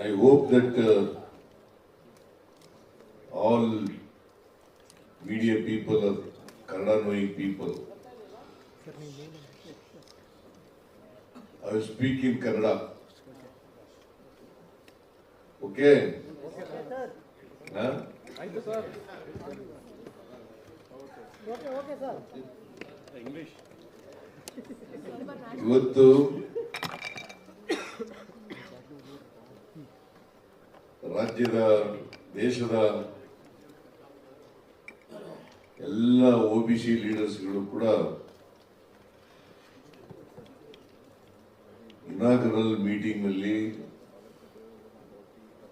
I hope that uh, all media people are Kannada knowing people. I will speak in Kannada. Okay? Huh? ಇವತ್ತು ರಾಜ್ಯದ, ದೇಶದ ಎಲ್ಲ ಒ B C ಲೀಡರ್ಸ್ಗಳು ಕೂಡ ಇನಾಗರಲ್ ಮೀಟಿಂಗ್ನಲ್ಲಿ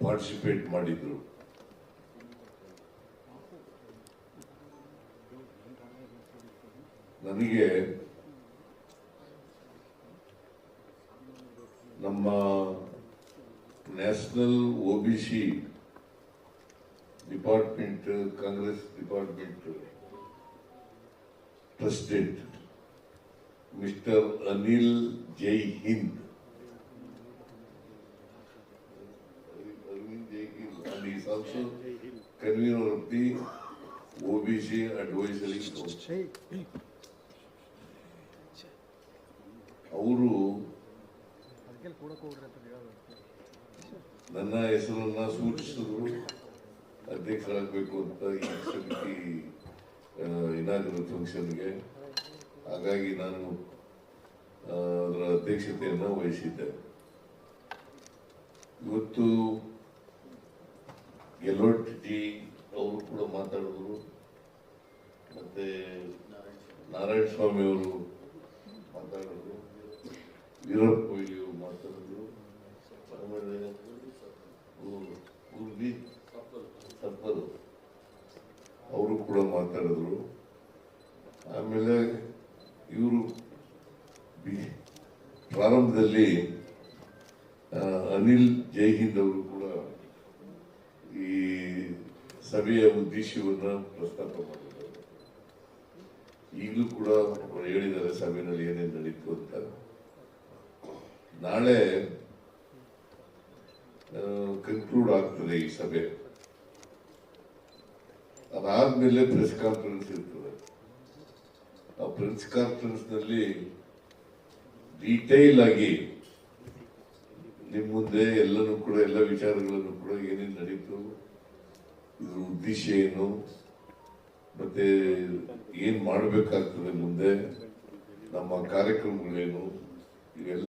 participate ಮಾಡಿದ್ರು. ನನಗೆ ನಮ್ಮ national O B C department Congress department president mister Anil Jai Hind also convener of the OBC Advisory Council. ಅವರು ನನ್ನ ಹೆಸರನ್ನ ಸೂಚಿಸಿದ್ರು ಅಧ್ಯಕ್ಷರಾಗಬೇಕು ಅಂತ ಈ ಸಮಿತಿ ಇನಾಗರಲ್ ಫಂಕ್ಷನ್ಗೆ ಹಾಗಾಗಿ ನಾನು ಅದರ ಅಧ್ಯಕ್ಷತೆಯನ್ನು ವಹಿಸಿದ್ದೆ. ಇವತ್ತು ಗೆಲೋಟ್ ಜಿ ಅವರು ಕೂಡ ಮಾತಾಡಿದ್ರು. ಮತ್ತೆ ನಾರಾಯಣ ಸ್ವಾಮಿ ಅವರು ಮಾತಾಡಿದ್ರು. ವೀರಪ್ಪ ಕೊಹ್ಲಿ ಅವರು ಮಾತಾಡಿದ್ರು ಆಮೇಲೆ ಊ- ಊರ್ವಿ ಸಪ್ಪರು ಅವರು ಕೂಡ ಮಾತಾಡಿದ್ರು ಆಮೇಲೆ ಇವರು ಪ್ರಾರಂಭದಲ್ಲಿ ಅನಿಲ್ ಜೈಹಿಂದ್ ಅವರು ಕೂಡ ಈ ಸಭೆಯ ಉದ್ದೇಶವನ್ನು ಪ್ರಸ್ತಾಪ ಮಾಡಿದ್ದಾರೆ. ಈಗಲೂ ಕೂಡ ಹೇಳಿದ್ದಾರೆ ಸಭೆಯಲ್ಲಿ ಏನೇನು ನಡೀತು ಅಂತ. ನಾಳೆ ಕನ್ಕ್ಲೂಡ್ ಆಗ್ತದೆ ಈ ಸಭೆ. ಅದಾದ್ಮೇಲೆ ಪ್ರೆಸ್ ಕಾನ್ಫರೆನ್ಸ್ ಇರ್ತದೆ. ಪ್ರೆಸ್ ಕಾನ್ಫರೆನ್ಸ್ನಲ್ಲಿ ಡೀಟೈಲ್ ಆಗಿ ನಿಮ್ಮ ಮುಂದೆ ಎಲ್ಲನೂ ಕೂಡ, ಎಲ್ಲ ವಿಚಾರಗಳನ್ನು ಕೂಡ ಏನೇನು ನಡೀತು, ಇದ್ರ ಉದ್ದೇಶ ಏನು, ಮತ್ತೆ ಏನ್ ಮಾಡಬೇಕಾಗ್ತದೆ ಮುಂದೆ, ನಮ್ಮ ಕಾರ್ಯಕ್ರಮಗಳೇನು, ಇವೆಲ್ಲ